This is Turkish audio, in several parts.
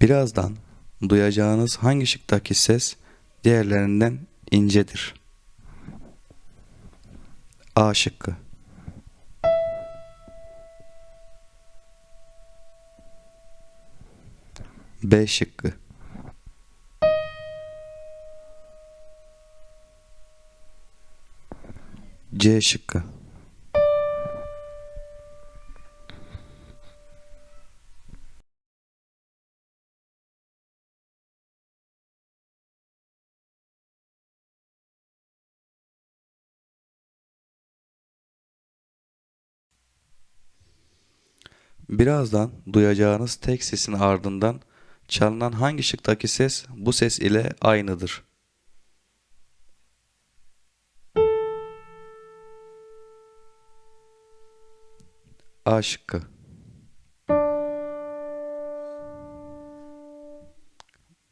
Birazdan duyacağınız hangi şıktaki ses diğerlerinden incedir? A şıkkı. B şıkkı. C şıkkı. Birazdan duyacağınız tek sesin ardından çalınan hangi şıktaki ses bu ses ile aynıdır? A şıkkı.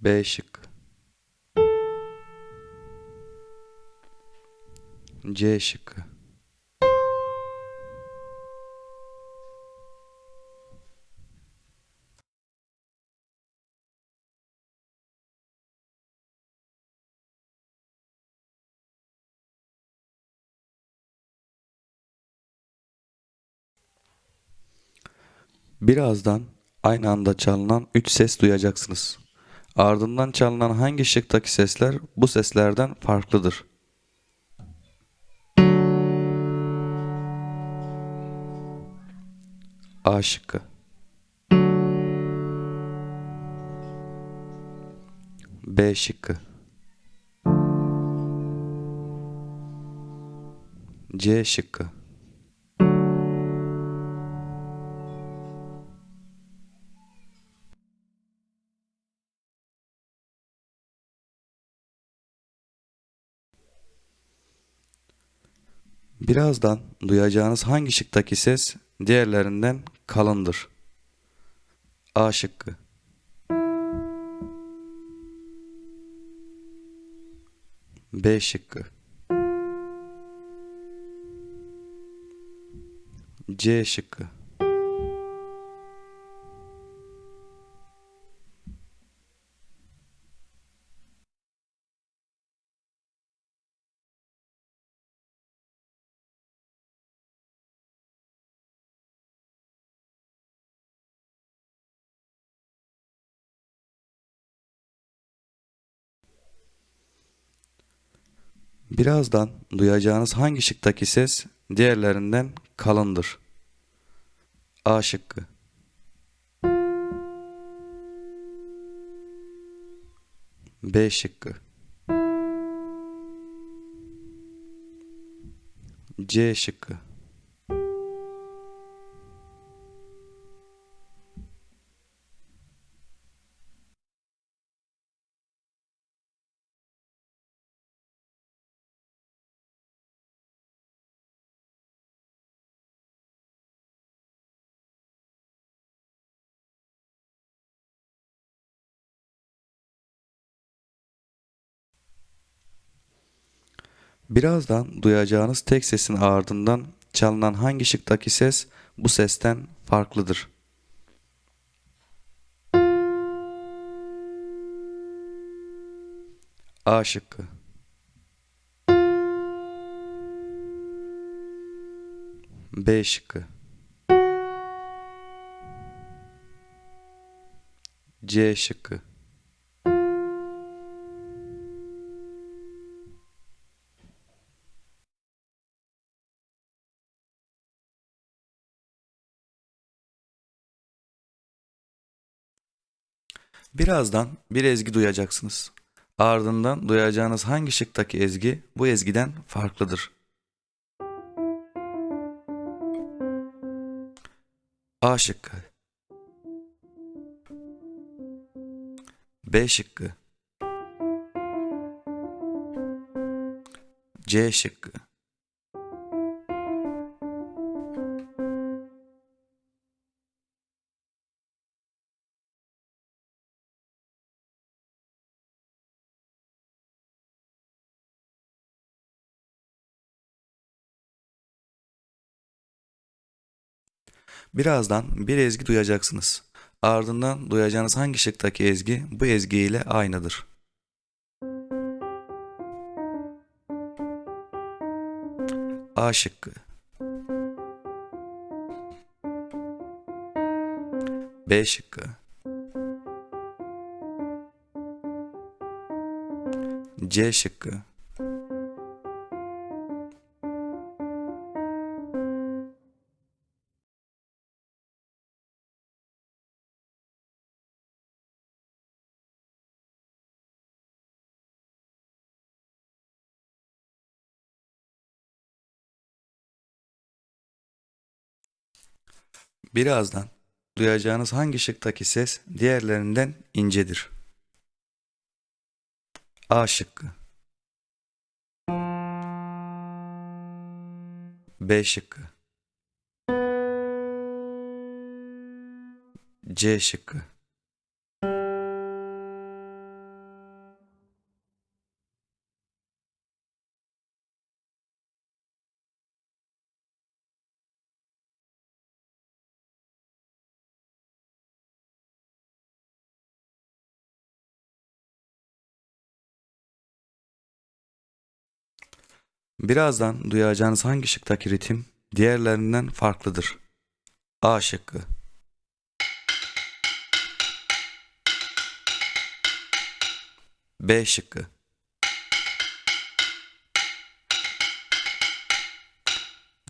B şıkkı. C şıkkı. Birazdan aynı anda çalınan 3 ses duyacaksınız. Ardından çalınan hangi şıktaki sesler bu seslerden farklıdır? A şıkkı. B şıkkı. C şıkkı. Birazdan duyacağınız hangi şıktaki ses diğerlerinden kalındır? A şıkkı. B şıkkı. C şıkkı. Birazdan duyacağınız hangi şıktaki ses diğerlerinden kalındır? A şıkkı. B şıkkı. C şıkkı. Birazdan duyacağınız tek sesin ardından çalınan hangi şıktaki ses bu sesten farklıdır? A şıkkı. B şıkkı. C şıkkı. Birazdan bir ezgi duyacaksınız. Ardından duyacağınız hangi şıktaki ezgi bu ezgiden farklıdır? A şıkkı. B şıkkı. C şıkkı. Birazdan bir ezgi duyacaksınız. Ardından duyacağınız hangi şıktaki ezgi bu ezgi ile aynıdır? A şıkkı. B şıkkı. C şıkkı. Birazdan duyacağınız hangi şıktaki ses diğerlerinden incedir? A şıkkı. B şıkkı. C şıkkı. Birazdan duyacağınız hangi şıktaki ritim diğerlerinden farklıdır? A şıkkı. B şıkkı.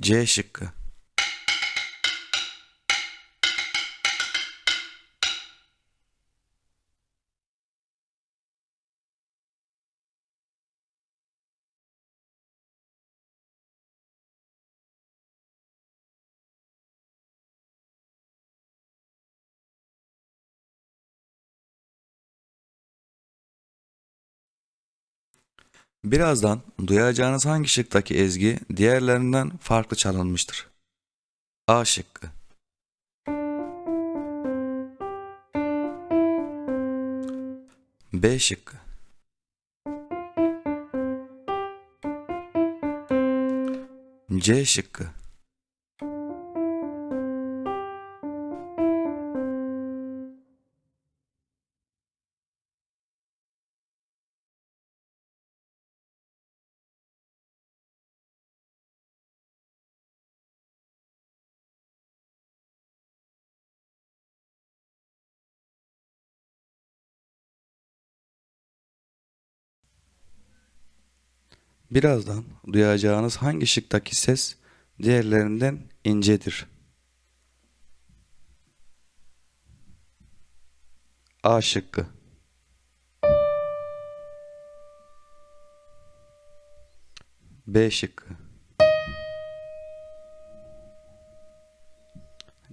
C şıkkı. Birazdan duyacağınız hangi şıktaki ezgi diğerlerinden farklı çalınmıştır? A şıkkı. B şıkkı. C şıkkı. Birazdan duyacağınız hangi şıktaki ses diğerlerinden incedir? A şıkkı. B şıkkı.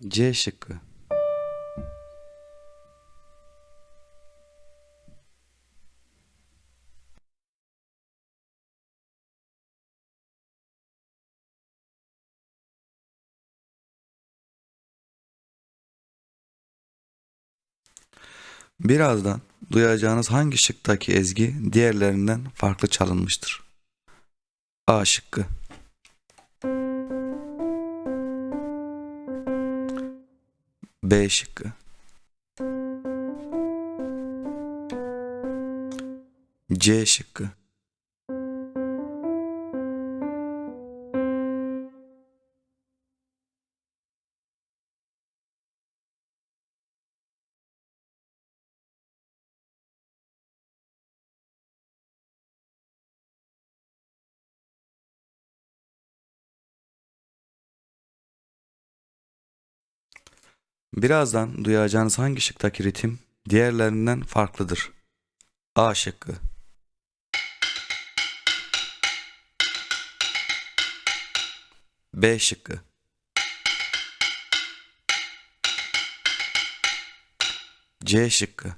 C şıkkı. Birazdan duyacağınız hangi şıktaki ezgi diğerlerinden farklı çalınmıştır? A şıkkı. B şıkkı. C şıkkı. Birazdan duyacağınız hangi şıktaki ritim diğerlerinden farklıdır? A şıkkı. B şıkkı. C şıkkı.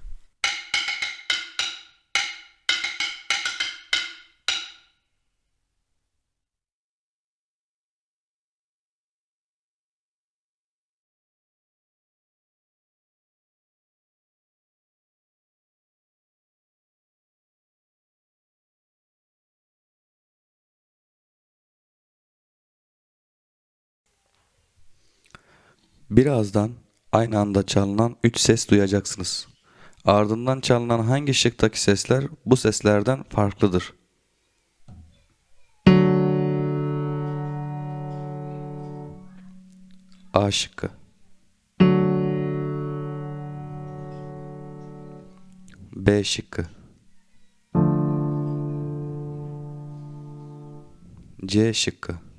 Birazdan Aynı anda çalınan 3 ses duyacaksınız. Ardından çalınan hangi şıktaki sesler bu seslerden farklıdır? A şıkkı. B şıkkı. C şıkkı.